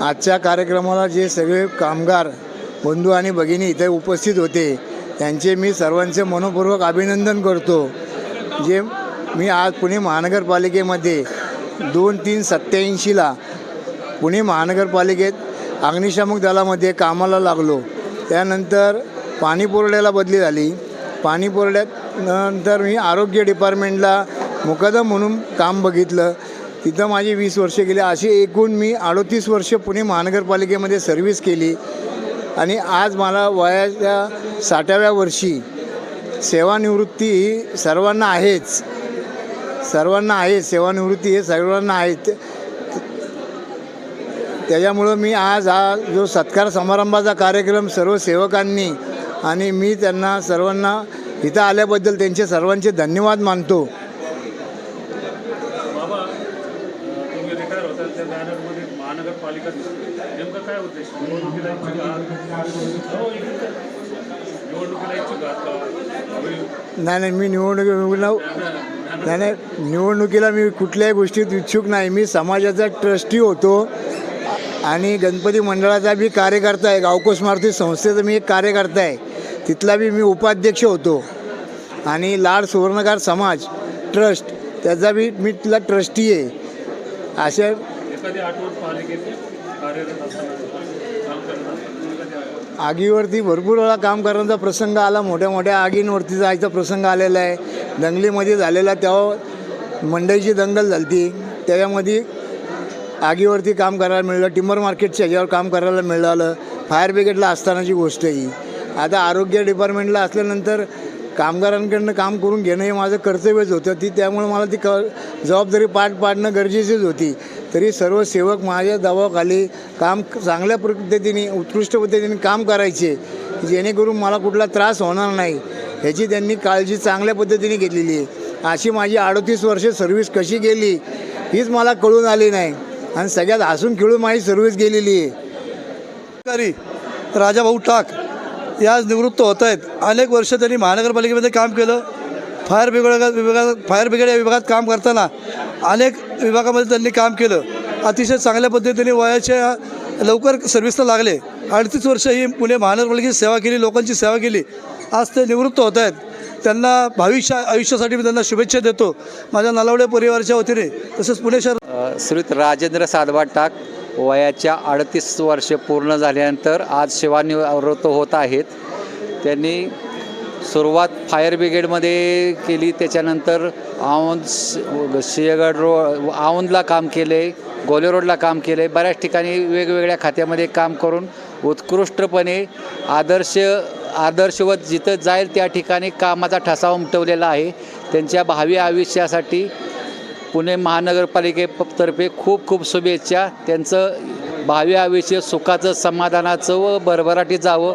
आजच्या कार्यक्रमाला जे सगळे कामगार बंधू आणि भगिनी इथे उपस्थित होते त्यांचे मी सर्वांचे मनपूर्वक अभिनंदन करतो. जे मी आज पुणे महानगरपालिकेमध्ये दोन तीन सत्याऐंशीला पुणे महानगरपालिकेत अग्निशामक दलामध्ये कामाला लागलो. त्यानंतर पाणीपुरड्याला बदली झाली. पाणीपुरड्यात नंतर मी आरोग्य डिपार्टमेंटला मुकदम म्हणून काम बघितलं. तिथं माझी वीस वर्षे गेली. अशी एकूण मी अडोतीस वर्ष पुणे महानगरपालिकेमध्ये सर्व्हिस केली. आणि आज मला वयाच्या साठाव्या वर्षी सेवानिवृत्ती ही सर्वांना आहेच. सर्वांना आहे सेवानिवृत्ती हे सर्वांना आहेत त्याच्यामुळं मी आज हा जो सत्कार समारंभाचा कार्यक्रम सर्व सेवकांनी आणि मी त्यांना सर्वांना इथं आल्याबद्दल त्यांचे सर्वांचे धन्यवाद मानतो. महानगरपालिका दिसते. नेमकं काय उद्देश? निवडणुकीला इच्छुक आहात हो. निवडणुकीला इच्छुक आहात. नाही नाही मी निवडणुकीला नाही नाही निवडणुकीला मी कुठल्याही गोष्टीत इच्छुक नाही. मी समाजाचा ट्रस्टी होतो आणि गणपती मंडळाचा बी कार्यकर्ता आहे. गावकोस मारुती संस्थेचा मी एक कार्यकर्ता आहे. तिथला बी मी उपाध्यक्ष होतो. आणि लाड सुवर्णकार समाज ट्रस्ट त्याचा बी मी तिथला ट्रस्टी आहे. अशा एखादी आठवण पालिकेचे कार्यरत असताना आगीवरती भरपूर वेळा काम करण्याचा प्रसंग आला. मोठ्या मोठ्या आगींवरती जायचा प्रसंग आलेला आहे. दंगलीमध्ये झालेला तेव्हा मंडईची दंगल झाली त्याच्यामध्ये आगीवरती काम करायला मिळलं. टिंबर मार्केटच्या ह्याच्यावर काम करायला मिळालं. फायर ब्रिगेडला असतानाची गोष्ट ही. आता आरोग्य डिपार्टमेंटला असल्यानंतर कामगारांकडनं काम करून घेणं हे माझं कर्तव्यच होतं. ती त्यामुळे मला ती क जबाबदारी पाठ पाडणं गरजेचीच होती. तरी सर्व सेवक माझ्या दबावाखाली काम चांगल्या पद्धतीने उत्कृष्ट पद्धतीने काम करायचे जेणेकरून मला कुठला त्रास होणार नाही ह्याची त्यांनी काळजी चांगल्या पद्धतीने घेतलेली आहे. अशी माझी अडतीस वर्षे सर्व्हिस कशी गेली हीच मला कळून आली नाही. आणि सगळ्यात हसून खेळून माझी सर्व्हिस गेलेली आहे. राजाभाऊ टाक. या आज निवृत्त होत आहेत. अनेक वर्ष त्यांनी महानगरपालिकेमध्ये काम केलं. फायर ब्रिगेड विभागात फायर ब्रिगेड या विभागात काम करताना अनेक विभागामध्ये त्यांनी काम केलं. अतिशय चांगल्या पद्धतीने वयाच्या लवकर सर्व्हिसला लागले. अडतीस वर्ष ही पुणे महानगरपालिकेची सेवा केली लोकांची सेवा केली. आज ते निवृत्त होत आहेत. त्यांना भविष्य आयुष्यासाठी मी त्यांना शुभेच्छा देतो. माझ्या नलावडे परिवाराच्या वतीने तसेच पुणे शहर अ, राजेंद्र सातबा टाक वयाच्या अडतीस वर्ष पूर्ण झाल्यानंतर आज सेवानिवृत्त होत आहेत. त्यांनी सुरुवात फायर ब्रिगेडमध्ये केली त्याच्यानंतर औंद सिंहगड रो औंदला काम केले गोले रोडला काम केले बऱ्याच ठिकाणी वेगवेगळ्या खात्यामध्ये काम करून उत्कृष्टपणे आदर्श आदर्शवत जिथं जाईल त्या ठिकाणी कामाचा ठसा उमटवलेला आहे. त्यांच्या भावी आयुष्यासाठी पुणे महानगरपालिकेतर्फे खूप खूप शुभेच्छा. त्यांचं भावी आयुष्य सुखाचं समाधानाचं व भरभराटी जावं.